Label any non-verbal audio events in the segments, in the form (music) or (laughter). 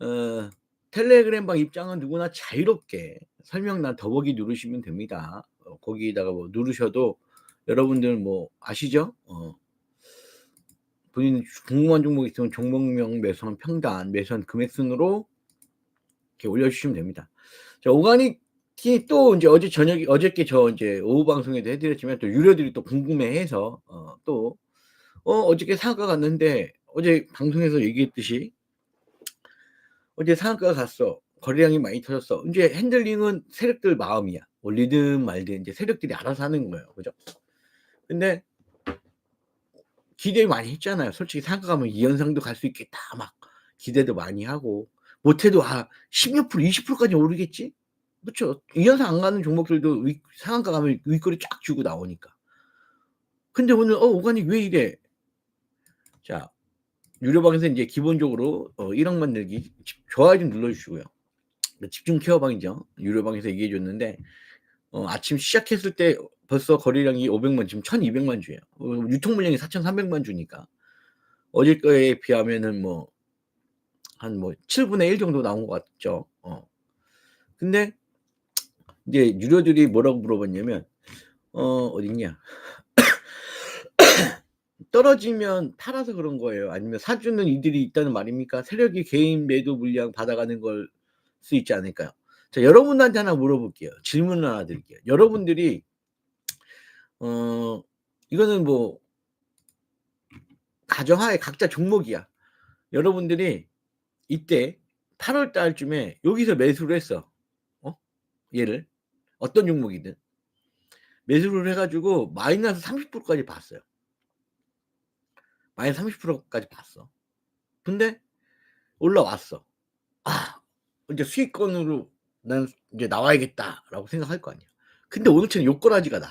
어 텔레그램방 입장은 누구나 자유롭게 설명란 더보기 누르시면 됩니다. 어 거기에다가 뭐 누르셔도 여러분들 뭐 아시죠? 어 본인 궁금한 종목이 있으면 종목명, 매수한 평단, 매수한 금액 순으로 이렇게 올려주시면 됩니다. 자, 오가닉이 또 이제 어제 저녁에 어저께 저 이제 오후 방송에도 해드렸지만 또 유료들이 또 궁금해해서 어, 또 어, 어저께 상한가 갔는데 어제 방송에서 얘기했듯이 어제 상한가 갔어. 거래량이 많이 터졌어. 이제 핸들링은 세력들 마음이야. 올리든 말든 이제 세력들이 알아서 하는 거예요. 그죠? 근데 기대 많이 했잖아요. 솔직히 상가 가면 이현상도 갈 수 있겠다. 막 기대도 많이 하고 못해도 아 10몇 프로 20%까지 오르겠지? 그렇죠. 이현상 안 가는 종목들도 위, 상한가 가면 윗거리 쫙 주고 나오니까. 근데 오늘 어 오가닉 왜 이래? 자 유료방에서 이제 기본적으로 어 1억 만들기 좋아요 좀 눌러주시고요. 집중 케어방이죠. 유료방에서 얘기해 줬는데 어, 아침 시작했을 때 벌써 거래량이 500만 지금 1200만 주예요. 어, 유통 물량이 4300만 주니까 어제 거에 비하면은 뭐한뭐 7분의 1 정도 나온 것 같죠. 어. 근데 이제 유료들이 뭐라고 물어봤냐면 어 어딨냐 떨어지면 팔아서 그런 거예요. 아니면 사주는 이들이 있다는 말입니까? 세력이 개인 매도 물량 받아가는 걸 수 있지 않을까요? 자, 여러분한테 하나 물어볼게요. 질문을 하나 드릴게요. 여러분들이 어 이거는 뭐 가정하에 각자 종목이야. 여러분들이 이때 8월 달쯤에 여기서 매수를 했어. 어? 얘를 어떤 종목이든 매수를 해가지고 마이너스 30%까지 봤어요. 마이너스 30%까지 봤어. 근데 올라왔어. 아, 이제 수익권으로 난 이제 나와야겠다라고 생각할 거 아니야. 근데 오늘처럼 욕거라지가 나.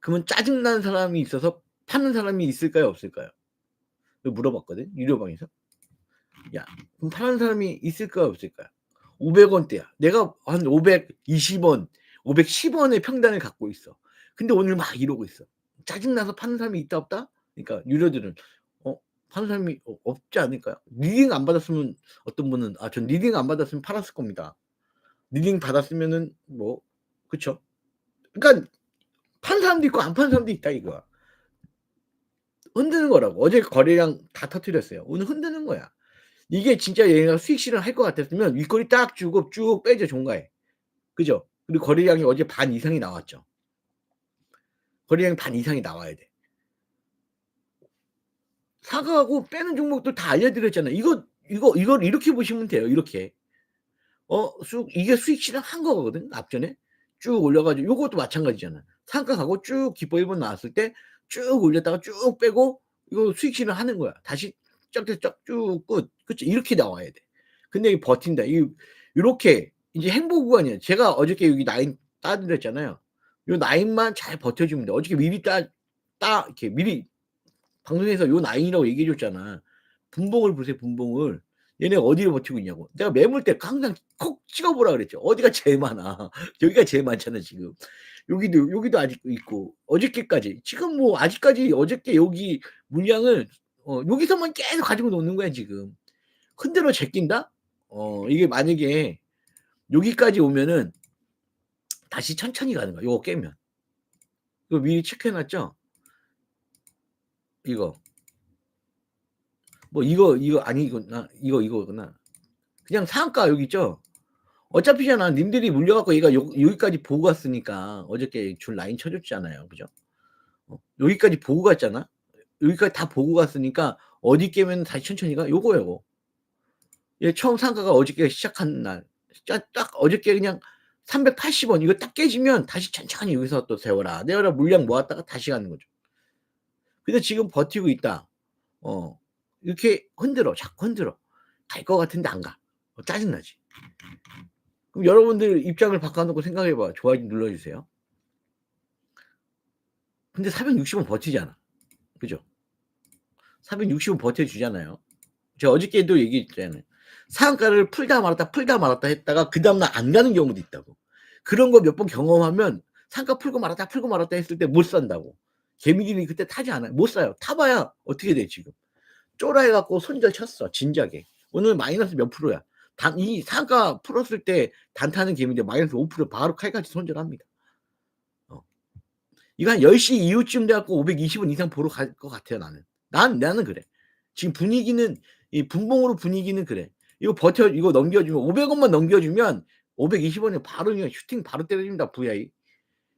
그러면 짜증나는 사람이 있어서 파는 사람이 있을까요? 없을까요? 물어봤거든. 유료방에서. 야, 그럼 파는 사람이 있을까요? 없을까요? 500원대야. 내가 한 520원, 510원의 평단을 갖고 있어. 근데 오늘 막 이러고 있어. 짜증나서 파는 사람이 있다 없다? 그러니까 유료들은 파는 사람이 어, 없지 않을까요? 리딩 안 받았으면 어떤 분은 아 전 리딩 안 받았으면 팔았을 겁니다. 리딩 받았으면은 뭐 그쵸? 그러니까 판 사람도 있고 안 판 사람도 있다 이거야. 흔드는 거라고. 어제 거래량 다 터뜨렸어요. 오늘 흔드는 거야. 이게 진짜 얘가 수익 실현 할 것 같았으면 윗거리 딱 주고 쭉 빼죠 종가에. 그죠? 그리고 거래량이 어제 반 이상이 나왔죠. 거래량이 반 이상이 나와야 돼. 사과하고 빼는 종목도 다 알려드렸잖아요. 이거 이거 이걸 이렇게 보시면 돼요. 이렇게 어 수, 이게 수익 실현한 거거든. 앞전에 쭉 올려가지고 요것도 마찬가지잖아. 상가 가고 쭉 기포 1번 나왔을 때 쭉 올렸다가 쭉 빼고 이거 수익 실현하는 거야. 다시 쫙쫙쭉 끝. 그치 이렇게 나와야 돼. 근데 이 버틴다. 이 이렇게 이제 행복 구간이야. 제가 어저께 여기 나인 따드렸잖아요. 요 나인만 잘 버텨주면 돼. 어저께 미리 따, 따 이렇게 미리 방송에서 요 나인이라고 얘기해 줬잖아. 분봉을 보세요, 분봉을. 얘네 어디를 버티고 있냐고. 내가 매물 때 항상 콕 찍어보라 그랬죠. 어디가 제일 많아. (laughs) 여기가 제일 많잖아, 지금. 여기도, 여기도 아직 있고, 어저께까지. 지금 뭐, 아직까지 어저께 여기 물량을, 어, 여기서만 계속 가지고 노는 거야, 지금. 흔들어 제낀다? 어, 이게 만약에 여기까지 오면은 다시 천천히 가는 거야. 요거 깨면. 이거 미리 체크해놨죠? 이거. 뭐 이거 이거 아니구나 이거 이거구나. 그냥 상한가 여기 있죠? 어차피잖아 님들이 물려갖고 얘가 요, 여기까지 보고 갔으니까 어저께 줄 라인 쳐줬잖아요? 그죠? 어, 여기까지 보고 갔잖아? 여기까지 다 보고 갔으니까 어디 깨면 다시 천천히 가? 요거 요거. 얘 처음 상가가 어저께 시작한 날. 딱 어저께 그냥 380원 이거 딱 깨지면 다시 천천히 여기서 또 세워라. 내가 물량 모았다가 다시 가는 거죠 근데 지금 버티고 있다 어 이렇게 흔들어. 자꾸 흔들어. 갈 것 같은데 안 가. 어, 짜증나지. 그럼 여러분들 입장을 바꿔놓고 생각해봐. 좋아요 눌러주세요. 근데 460원 버티잖아. 그죠? 460원 버텨주잖아요. 제가 어저께도 얘기했잖아요. 상한가를 풀다 말았다 풀다 말았다 했다가 그 다음날 안 가는 경우도 있다고. 그런 거 몇 번 경험하면 상가 풀고 말았다 풀고 말았다 했을 때 못 산다고. 개미들이 그때 타지 않아요. 못 사요. 타봐야 어떻게 돼 지금. 쫄아해갖고 손절 쳤어. 진작에. 오늘 마이너스 몇 프로야. 단이 상가 풀었을 때 단타는 개미인데 마이너스 5% 바로 칼같이 손절합니다. 어. 이거 한 10시 이후쯤 돼 갖고 520원 이상 보러 갈 것 같아요, 나는. 난 나는 그래. 지금 분위기는 이 분봉으로 분위기는 그래. 이거 버텨 이거 넘겨주면 500원만 넘겨주면 520원에 바로 그냥 슈팅 바로 때려줍니다, VI.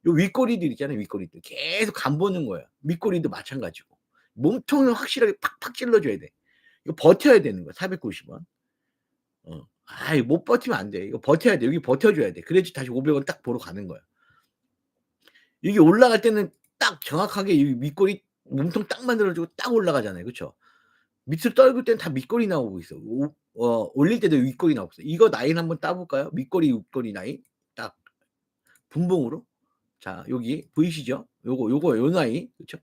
요 윗꼬리들 있잖아요, 윗꼬리들. 계속 간 보는 거야. 밑꼬리도 마찬가지고. 몸통을 확실하게 팍팍 찔러줘야 돼. 이거 버텨야 되는 거야, 490원. 어. 아이, 못 버티면 안 돼. 이거 버텨야 돼. 여기 버텨줘야 돼. 그래야지 다시 500원 딱 보러 가는 거야. 이게 올라갈 때는 딱 정확하게 이 윗꼬리 몸통 딱 만들어주고 딱 올라가잖아요. 그쵸? 밑으로 떨굴 때는 다 밑꼬리 나오고 있어. 오, 어, 올릴 때도 윗꼬리 나오고 있어. 이거 라인 한번 따볼까요? 밑꼬리, 윗꼬리 라인. 딱. 분봉으로. 자, 여기 보이시죠? 요거, 요거, 요 라인. 그쵸?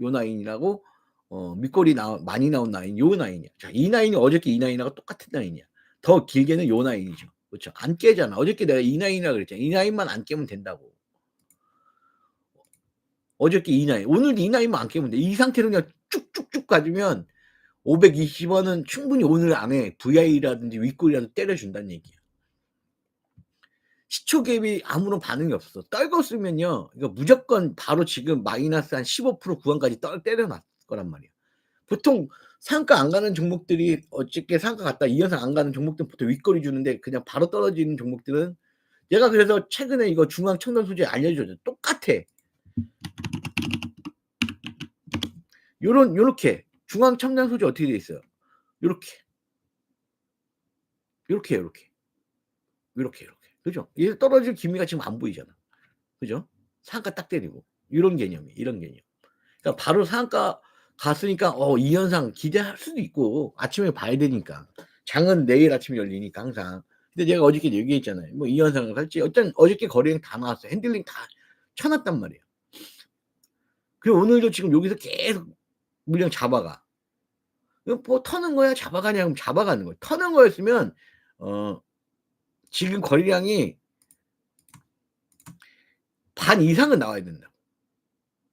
요 라인이라고, 어, 밑꼬리 나, 많이 나온 라인, 요 라인이야. 자, 이 라인이 어저께 이 라인하고 똑같은 라인이야. 더 길게는 요 라인이죠. 그쵸? 안 깨잖아. 어저께 내가 이 라인이라 그랬잖아. 이 라인만 안 깨면 된다고. 어저께 이 라인. 오늘 이 라인만 안 깨면 돼. 이 상태로 그냥 쭉쭉쭉 가주면 520원은 충분히 오늘 안에 VI라든지 윗골이라도 때려준다는 얘기야. 시초 갭이 아무런 반응이 없어. 떨궜으면요. 이거 무조건 바로 지금 마이너스 한 15% 구간까지 떨, 때려놨 거란 말이야. 보통 상가 안 가는 종목들이 어저께 상가 갔다 2연상 안 가는 종목들은 보통 윗거리 주는데 그냥 바로 떨어지는 종목들은 얘가 그래서 최근에 이거 중앙 청단 소재 알려줘줘. 똑같아. 요런, 요렇게. 중앙 첨단 소재 어떻게 돼 있어요? 요렇게. 요렇게, 요렇게. 요렇게, 요렇게. 그죠? 얘 떨어질 기미가 지금 안 보이잖아. 그죠? 상가 딱 때리고. 이런 개념이, 이런 개념. 그러니까 바로 상가 갔으니까, 어, 이 현상 기대할 수도 있고, 아침에 봐야 되니까. 장은 내일 아침에 열리니까 항상. 근데 내가 어저께 얘기했잖아요. 뭐 이 현상을 할지. 어떤 어저께 거래량 다 나왔어. 핸들링 다 쳐놨단 말이에요. 그리고 오늘도 지금 여기서 계속 물량 잡아가. 뭐 터는 거야, 잡아가냐? 그럼 잡아가는 거야. 터는 거였으면 어 지금 거래량이 반 이상은 나와야 된다.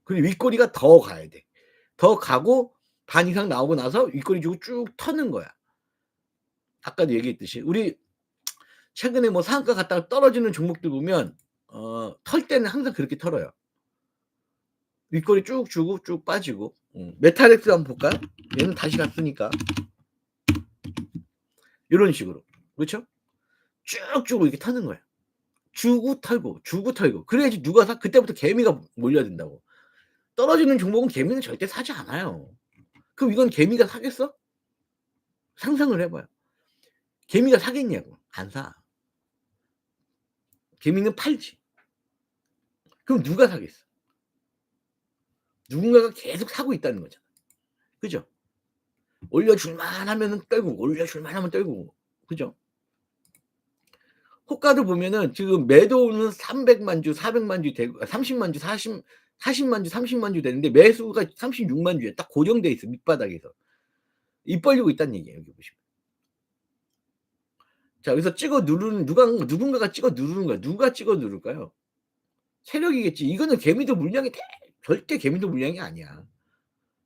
그리고 윗꼬리가 더 가야 돼. 더 가고 반 이상 나오고 나서 윗꼬리 주고 쭉 터는 거야. 아까도 얘기했듯이 우리 최근에 뭐 상가 갔다가 떨어지는 종목들 보면 어, 털 때는 항상 그렇게 털어요. 윗꼬리 쭉 주고 쭉 빠지고 음. 메탈엑스 한번 볼까요? 얘는 다시 갔으니까 이런 식으로 그렇죠? 쭉쭉 이렇게 타는 거야. 주고 털고 주고 털고 그래야지 누가 사 그때부터 개미가 몰려야 된다고. 떨어지는 종목은 개미는 절대 사지 않아요. 그럼 이건 개미가 사겠어? 상상을 해봐요. 개미가 사겠냐고 안 사. 개미는 팔지. 그럼 누가 사겠어? 누군가가 계속 사고 있다는 거잖아. 그죠? 올려줄만 하면은 떨고, 올려줄만 하면 떨고, 그죠? 호가도 보면은 지금 매도는 300만 주, 400만 주 되고, 30만 주, 40, 40만 주, 30만 주 되는데 매수가 36만 주에 딱 고정돼 있어, 밑바닥에서. 입 벌리고 있다는 얘기예요, 여기 보시면. 자, 여기서 찍어 누르는, 누가, 누군가가 찍어 누르는 거야. 누가 찍어 누를까요? 세력이겠지. 이거는 개미도 물량이 대, 절대 개미도 물량이 아니야.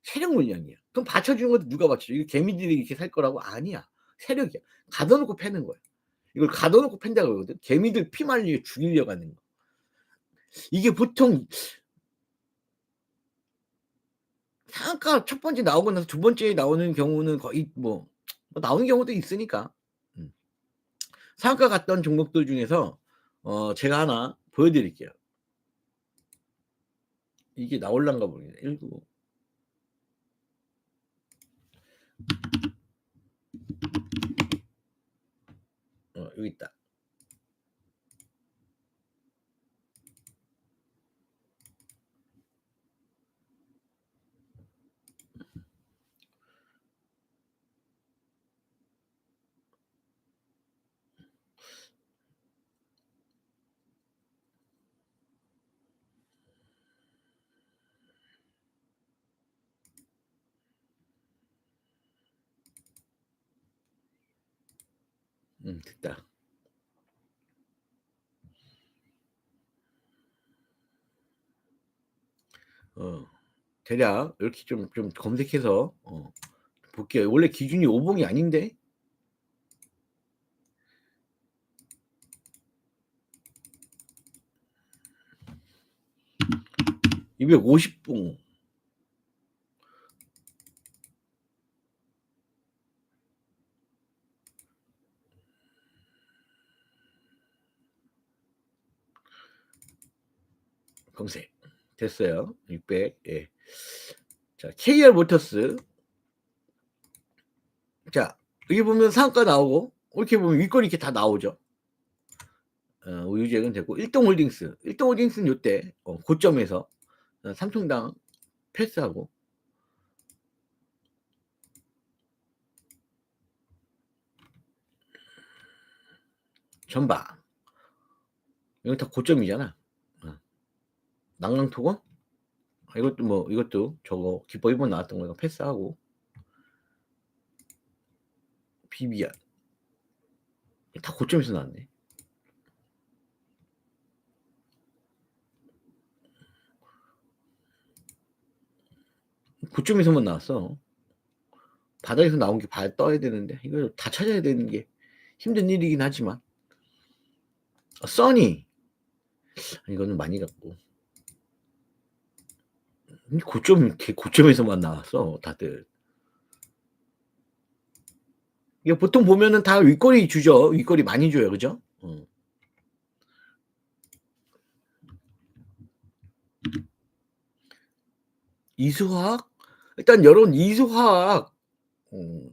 세력 물량이야. 그럼 받쳐주는 것도 누가 받쳐줘? 이거 개미들이 이렇게 살 거라고? 아니야. 세력이야. 가둬놓고 패는 거야. 이걸 가둬놓고 팬다고 그러거든. 개미들 피 말리게 죽이려고 하는 거. 이게 보통 상가 첫 번째 나오고 나서 두 번째 나오는 경우는 거의 뭐, 뭐 나오는 경우도 있으니까. 음. 상가 갔던 종목들 중에서 어 제가 하나 보여드릴게요. 이게 나올란가 모르겠네. 195. 어, 여기 있다. 음, 됐 어, 대략 이렇게 좀, 좀 검색해서 어, 볼게요. 원래 기준이 5봉이 아닌데? 250봉. 검색. 됐어요. 600 예. 자 KR 모터스 자 여기 보면 상가 나오고 이렇게 보면 윗거리 이렇게 다 나오죠. 어, 우유제는 됐고 1동홀딩스 1동홀딩스는 요때 어, 고점에서 어, 삼총당 패스하고 전방 여기 다 고점이잖아. 어. 난강토건 아, 이것도 뭐 이것도 저거 기법 1번 나왔던 거니까 패스하고 비비안 다 고점에서 나왔네. 고점에서만 나왔어. 바닥에서 나온 게 발 떠야 되는데 이걸 다 찾아야 되는 게 힘든 일이긴 하지만 어, 써니 이거는 많이 갖고 고점 고점에서만 나왔어 다들. 이게 보통 보면은 다 윗꼬리 주죠. 윗꼬리 많이 줘요 그죠? 어. 이수화학? 일단 여러분 이수화학. 어,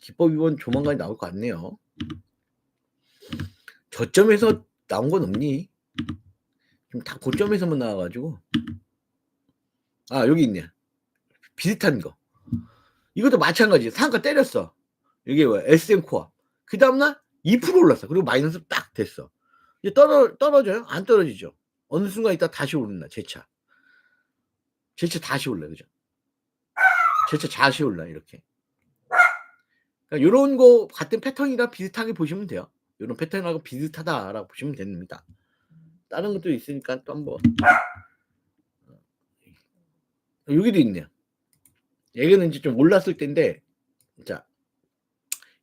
기법 위반 조만간 나올 것 같네요. 저점에서 나온 건 없니? 지금 다 고점에서만 나와가지고 아 여기 있네. 비슷한 거. 이것도 마찬가지. 상가 때렸어. 이게 뭐야? SM 코어. 그 다음날 2% 올랐어. 그리고 마이너스 딱 됐어. 이제 떨어, 떨어져요? 안 떨어지죠. 어느 순간 있다 다시 오른다 제차. 제차 다시 올라 그죠? 제차 다시 올라 이렇게. 그러니까 이런 거 같은 패턴이라 비슷하게 보시면 돼요. 이런 패턴하고 비슷하다라고 보시면 됩니다. 다른 것도 있으니까 또 한번 여기도 있네요. 얘는 이제 좀 올랐을 텐데 자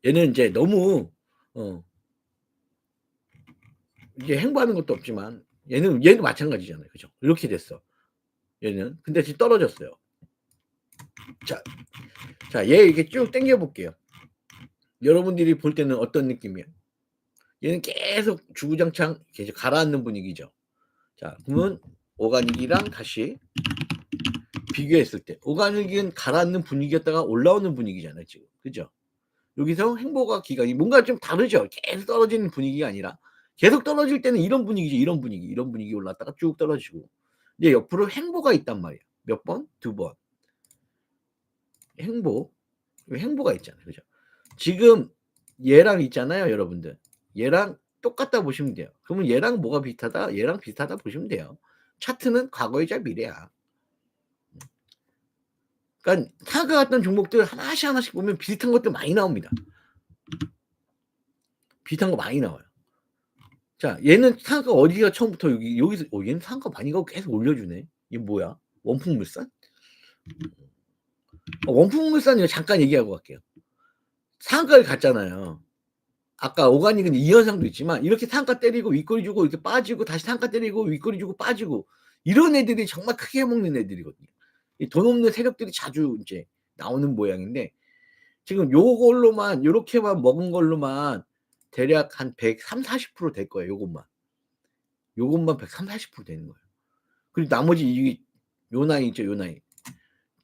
얘는 이제 너무 어 이게 행보하는 것도 없지만 얘는 얘도 마찬가지잖아요. 그죠? 이렇게 됐어. 얘는 근데 지금 떨어졌어요. 자, 자, 얘 이렇게 쭉 당겨 볼게요. 여러분들이 볼 때는 어떤 느낌이에요? 얘는 계속 주구장창 계속 가라앉는 분위기죠. 자, 그러면 오가닉이랑 다시 비교했을 때 오가닉은 가라앉는 분위기였다가 올라오는 분위기잖아요, 지금. 그죠? 여기서 행보가 기간이 뭔가 좀 다르죠. 계속 떨어지는 분위기가 아니라 계속 떨어질 때는 이런 분위기죠. 이런 분위기, 이런 분위기 올랐다가 쭉 떨어지고. 이제 옆으로 행보가 있단 말이야. 몇 번? 두 번. 행보. 행보가 있잖아요. 그죠? 지금 얘랑 있잖아요, 여러분들. 얘랑 똑같다 보시면 돼요. 그러면 얘랑 뭐가 비슷하다? 얘랑 비슷하다 보시면 돼요. 차트는 과거이자 미래야. 그러니까 사과 같던 종목들 하나씩 하나씩 보면 비슷한 것도 많이 나옵니다. 비슷한 거 많이 나와요. 자, 얘는 상가 어디가 처음부터 여기 여기서 어, 얘는 상가 많이 가고 계속 올려주네. 이게 뭐야? 원풍물산? 어, 원풍물산 이거 잠깐 얘기하고 갈게요. 상가를 갔잖아요. 아까 오가닉은 이 현상도 있지만 이렇게 상가 때리고 윗꼬리 주고 이렇게 빠지고 다시 상가 때리고 윗꼬리 주고 빠지고 이런 애들이 정말 크게 먹는 애들이거든요. 돈 없는 세력들이 자주 이제 나오는 모양인데 지금 요걸로만 요렇게만 먹은 걸로만 대략 한 130, 40%될 거예요. 요것만. 요것만 130, 40% 되는 거예요. 그리고 나머지 이 요 나인 있죠. 요 나인.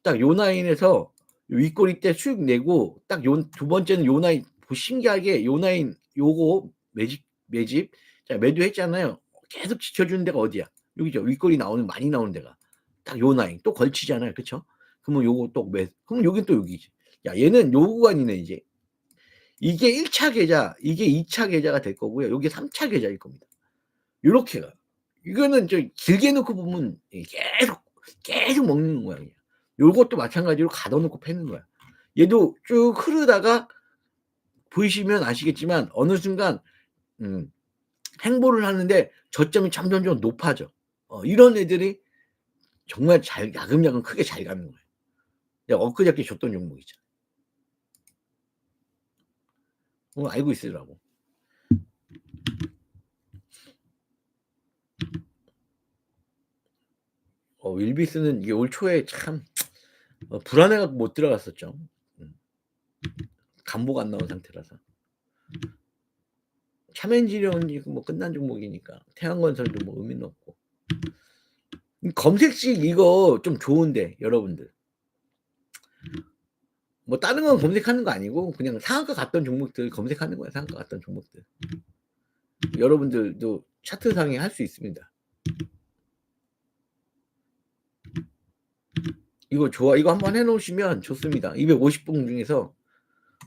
딱요 나인에서 윗꼬리 때 수익 내고 딱 요 두 번째는 요 나인 뭐 신기하게 요 나인 요거 매집 매집 자 매도했잖아요. 계속 지켜주는 데가 어디야? 여기죠. 윗거리 나오는 많이 나오는 데가 딱요 나인 또 걸치잖아요. 그렇죠? 그러면 요거 또 매. 그러면 여긴 또 여기지. 야 얘는 요 구간이네 이제. 이게 1차 계좌, 이게 2차 계좌가 될 거고요. 요게 3차 계좌일 겁니다. 요렇게가. 이거는 저 길게 놓고 보면 계속 계속 먹는 모양이야. 요것도 마찬가지로 가둬놓고 패는 거야. 얘도 쭉 흐르다가 보이시면 아시겠지만 어느 순간 음, 행보를 하는데 저점이 점점점 높아져. 어, 이런 애들이 정말 잘 야금야금 크게 잘 가는 거예요. 내가 엊그저께 줬던 종목이죠. 어, 알고 있으라고. 어 윌비스는 이게 올 초에 참 어 불안해 갖고 못 들어갔었죠. 음. 감보가 안 나온 상태라서. 이거 뭐 끝난 종목이니까 태양건설도 뭐 의미는 없고. 이 검색식 이거 좀 좋은데 여러분들. 뭐 다른 건 검색하는 거 아니고 그냥 상한가 갔던 종목들 검색하는 거야. 상한가 갔던 종목들. 여러분들도 차트상에 할 수 있습니다. 이거 좋아. 이거 한번 해 놓으시면 좋습니다. 250분 중에서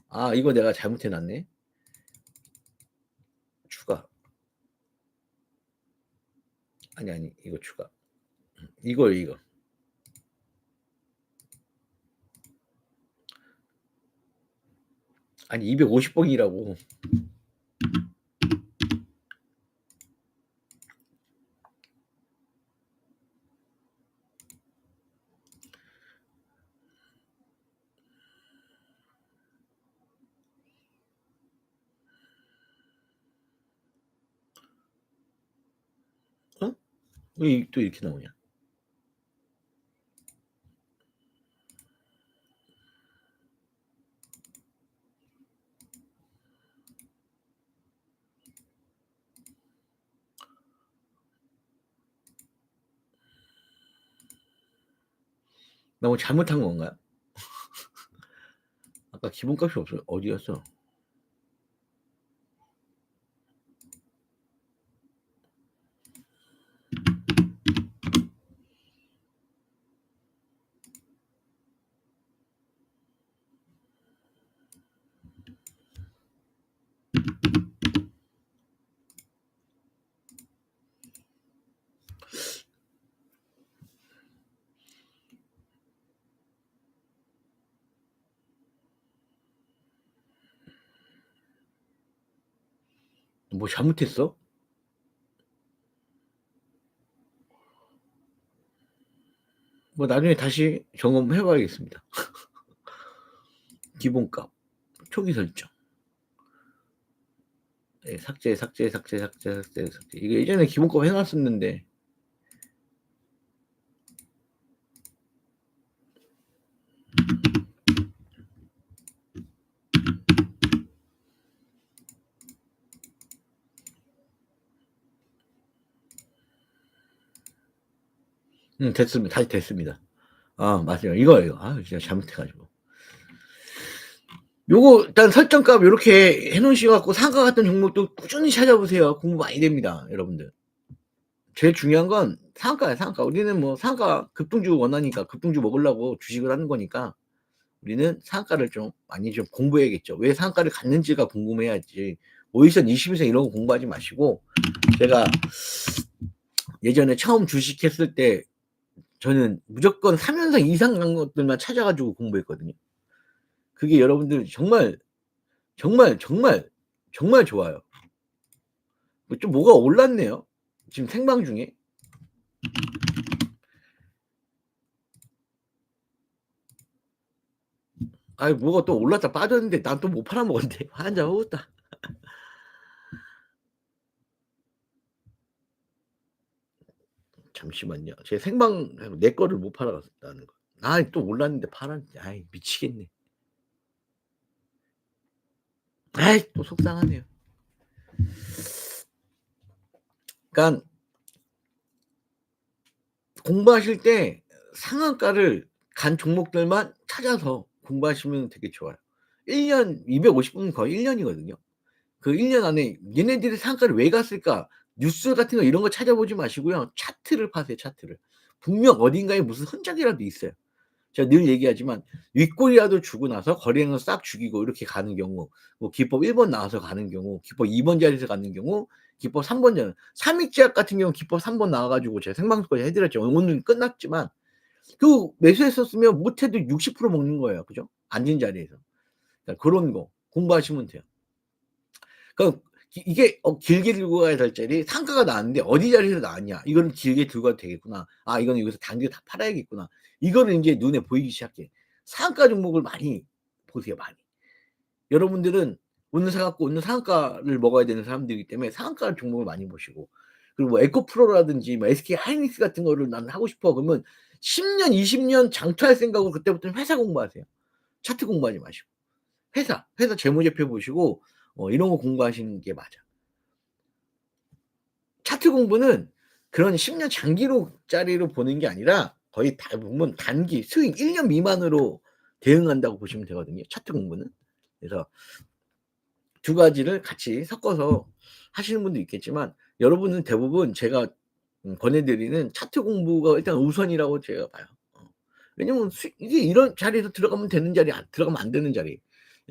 아 이거 내가 잘못해 놨네. 추가. 아니 아니 이거 추가. 이거 이거. 아니 250번이라고. 어? 왜 또 이렇게 나오냐? 나뭐 잘못한 건가요? 아까 기본값이 없어. 어디 갔어? 뭐 잘못했어? 뭐 나중에 다시 점검해 봐야겠습니다. (laughs) 기본값, 초기 설정. 예, 삭제, 삭제, 삭제, 삭제, 삭제, 삭제. 이게 예전에 기본값 해 놨었는데 음 됐습니다. 다시 됐습니다. 아 맞아요. 이거예요. 아 진짜 잘못해 가지고. 요거 일단 설정값 요렇게 해 놓으셔 갖고 상가 같은 종목도 꾸준히 찾아보세요. 공부 많이 됩니다, 여러분들. 제일 중요한 건 상가야, 상가. 우리는 뭐 상가 급등주 원하니까 급등주 먹으려고 주식을 하는 거니까 우리는 상가를 좀 많이 좀 공부해야겠죠. 왜 상가를 갔는지가 궁금해야지. 5일선, 20일선 이런 거 공부하지 마시고 제가 예전에 처음 주식했을 때 저는 무조건 3연상 이상 간 것들만 찾아 가지고 공부했거든요. 그게 여러분들 정말, 정말, 정말, 정말 좋아요. 뭐좀 뭐가 올랐네요. 지금 생방 중에. 아이 뭐가 또 올랐다 빠졌는데 난 또 못 팔아먹었네. 한잔 먹었다. 잠시만요. 제 생방 내 거를 못 팔아갔다는 거. 아이 또 올랐는데 팔았는데 아이 미치겠네. 아이 또 속상하네요. 그러니까 공부하실 때 상한가를 간 종목들만 찾아서 공부하시면 되게 좋아요. 1년 250분 거의 1년이거든요. 그 1년 안에 얘네들이 상한가를 왜 갔을까? 뉴스 같은 거 이런 거 찾아보지 마시고요. 차트를 파세요, 차트를. 분명 어딘가에 무슨 흔적이라도 있어요. 제가 늘 얘기하지만 윗골이라도 주고 나서 거래량을 싹 죽이고 이렇게 가는 경우, 뭐 기법 1번 나와서 가는 경우, 기법 2번 자리에서 가는 경우, 기법 3번 자리, 삼익제약 같은 경우 기법 3번 나와가지고 제가 생방송까지 해드렸죠. 오늘 끝났지만 그 매수했었으면 못해도 60% 먹는 거예요, 그죠? 앉은 자리에서 그러니까 그런 거 공부하시면 돼요. 그러니까 이게 어, 길게 들고 가야 될 자리 상가가 나왔는데 어디 자리에서 나왔냐? 이거는 길게 들고 가도 되겠구나. 아, 이거는 여기서 단계 다 팔아야겠구나. 이거는 이제 눈에 보이기 시작해. 상가 종목을 많이 보세요, 많이. 여러분들은 오늘 사갖고 오늘 상가를 먹어야 되는 사람들이기 때문에 상가 종목을 많이 보시고 그리고 뭐 에코프로라든지 뭐 SK 하이닉스 같은 거를 나는 하고 싶어. 그러면 10년, 20년 장투할 생각으로 그때부터는 회사 공부하세요. 차트 공부하지 마시고. 회사, 회사 재무제표 보시고 어, 이런 거 공부하시는 게 맞아. 차트 공부는 그런 10년 장기로짜리로 보는 게 아니라 거의 대부분 단기 수익 1년 미만으로 대응한다고 보시면 되거든요. 차트 공부는. 그래서 두 가지를 같이 섞어서 하시는 분도 있겠지만 여러분은 대부분 제가 음, 권해드리는 차트 공부가 일단 우선이라고 제가 봐요. 어. 왜냐면 수, 이게 이런 자리에서 들어가면 되는 자리, 안, 들어가면 안 되는 자리.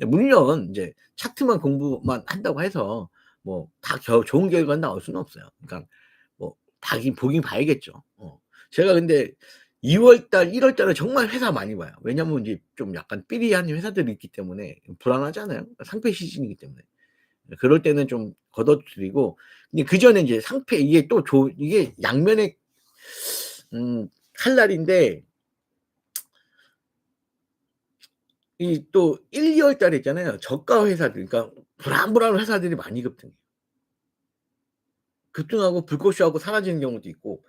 예, 물론 이제 차트만 공부만 한다고 해서 뭐 다 좋은 결과 나올 수는 없어요. 그러니까 뭐 다 보긴 봐야겠죠. 어. 제가 근데 2월달, 1월달에 정말 회사 많이 봐요. 왜냐면 이제 좀 약간 삐리한 회사들이 있기 때문에 불안하잖아요. 상패 시즌이기 때문에. 그럴 때는 좀 걷어들이고, 근데 그 전에 이제 상패, 이게 또 조, 이게 양면의, 음, 칼날인데, 이 또 1, 2월 달에 있잖아요. 저가 회사들, 그러니까 불안불안한 회사들이 많이 급등해요. 급등하고 불꽃쇼하고 사라지는 경우도 있고,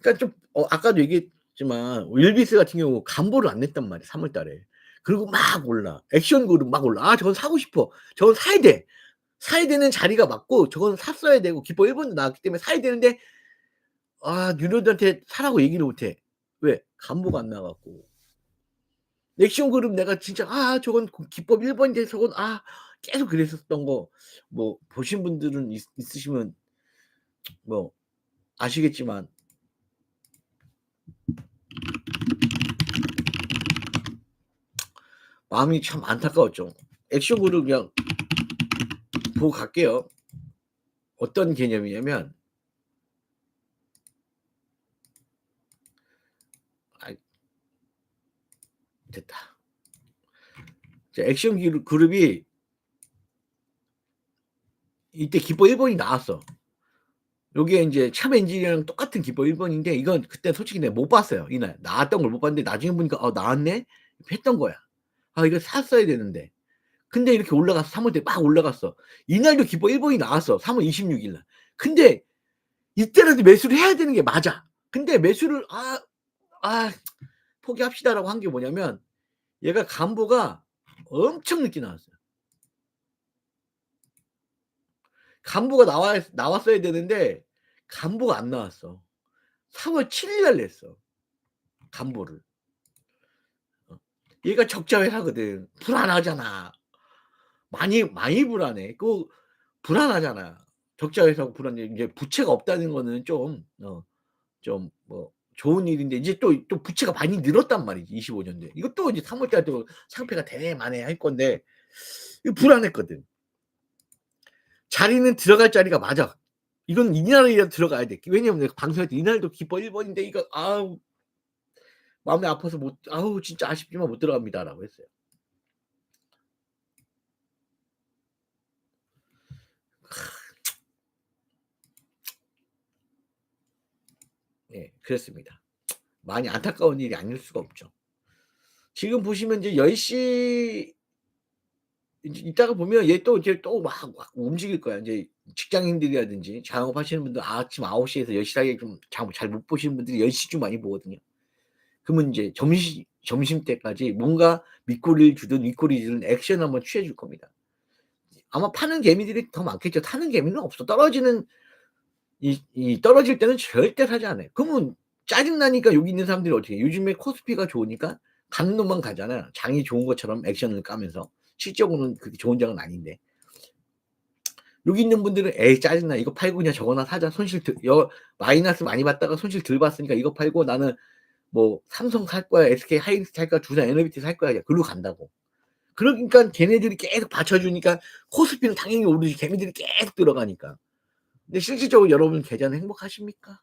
그러니까 좀, 어, 아까도 얘기했지만, 윌비스 같은 경우 간보를 안 냈단 말이에요. 3월 달에. 그리고 막 올라. 액션 그룹 막 올라. 아, 저건 사고 싶어. 저건 사야 돼. 사야 되는 자리가 맞고, 저건 샀어야 되고, 기뻐 1번도 나왔기 때문에 사야 되는데, 아, 뉴로드한테 사라고 얘기를 못 해. 왜? 간보가 안 나갔고. 액션 그룹 내가 진짜, 아, 저건 기법 1번인데 저건, 아, 계속 그랬었던 거, 뭐, 보신 분들은 있, 있으시면, 뭐, 아시겠지만, 마음이 참 안타까웠죠. 액션 그룹 그냥 보고 갈게요. 어떤 개념이냐면, 아, 됐다. 자, 액션 그룹- 그룹이 이때 기포 1번이 나왔어. 요게 이제 참 엔진이랑 똑같은 기포 1번인데 이건 그때 솔직히 내가 못 봤어요. 이날 나왔던 걸 못 봤는데 나중에 보니까 어 나왔네 했던 거야. 아 이거 샀어야 되는데. 근데 이렇게 올라가서 3월 때 막 올라갔어. 이날도 기포 1번이 나왔어. 3월 26일 날. 근데 이때라도 매수를 해야 되는 게 맞아. 근데 매수를 아, 아 포기합시다라고 한 게 뭐냐면 얘가 간보가 엄청 늦게 나왔어요. 간보가 나와 나왔어야 되는데 간보가 안 나왔어. 3월 7일 날 냈어. 간보를. 어. 얘가 적자 회사거든. 불안하잖아. 많이 많이 불안해. 그 불안하잖아. 적자 회사고 불안해. 이제 부채가 없다는 거는 좀 어, 좀뭐 좋은 일인데 이제 또 또 부채가 많이 늘었단 말이지. 25년도에. 이것도 이제 3월 달도 상패가 마네 할 건데 불안했거든. 자리는 들어갈 자리가 맞아. 이건 이날이라도 들어가야 돼. 왜냐면 내가 방송할 때 이날도 기뻐 1번인데 이거 아우 마음이 아파서 못 아우 진짜 아쉽지만 못 들어갑니다라고 했어요. 네, 그렇습니다. 많이 안타까운 일이 아닐 수가 없죠. 지금 보시면 이제 10시 이따가 보면 얘 또 이제 또 막 움직일 거야. 이제 직장인들이라든지 자영업 하시는 분들 아침 9시에서 10시 사이에 좀 잘 못 보시는 분들이 10시쯤 많이 보거든요. 그러면 이제 점심 점심 때까지 뭔가 밑꼬리를 주든 윗꼬리 주든 액션 한번 취해 줄 겁니다. 아마 파는 개미들이 더 많겠죠. 타는 개미는 없어. 떨어지는 이, 이 떨어질 때는 절대 사지 않아요. 그러면 짜증 나니까 여기 있는 사람들이 어떻게 해? 요즘에 코스피가 좋으니까 가는 놈만 가잖아. 장이 좋은 것처럼 액션을 까면서. 실적으로는 그렇게 좋은 장은 아닌데. 여기 있는 분들은 에이 짜증나. 이거 팔고 그냥 저거나 사자. 손실 들, 여, 마이너스 많이 받다가 손실 덜 봤으니까 이거 팔고 나는 뭐 삼성 살 거야 SK 하이닉스 살 거야 두산 에너비티 살 거야. 글로 간다고. 그러니까 걔네들이 계속 받쳐주니까 코스피는 당연히 오르지. 걔네들이 계속 들어가니까 근데 실질적으로 여러분 계좌는 행복하십니까?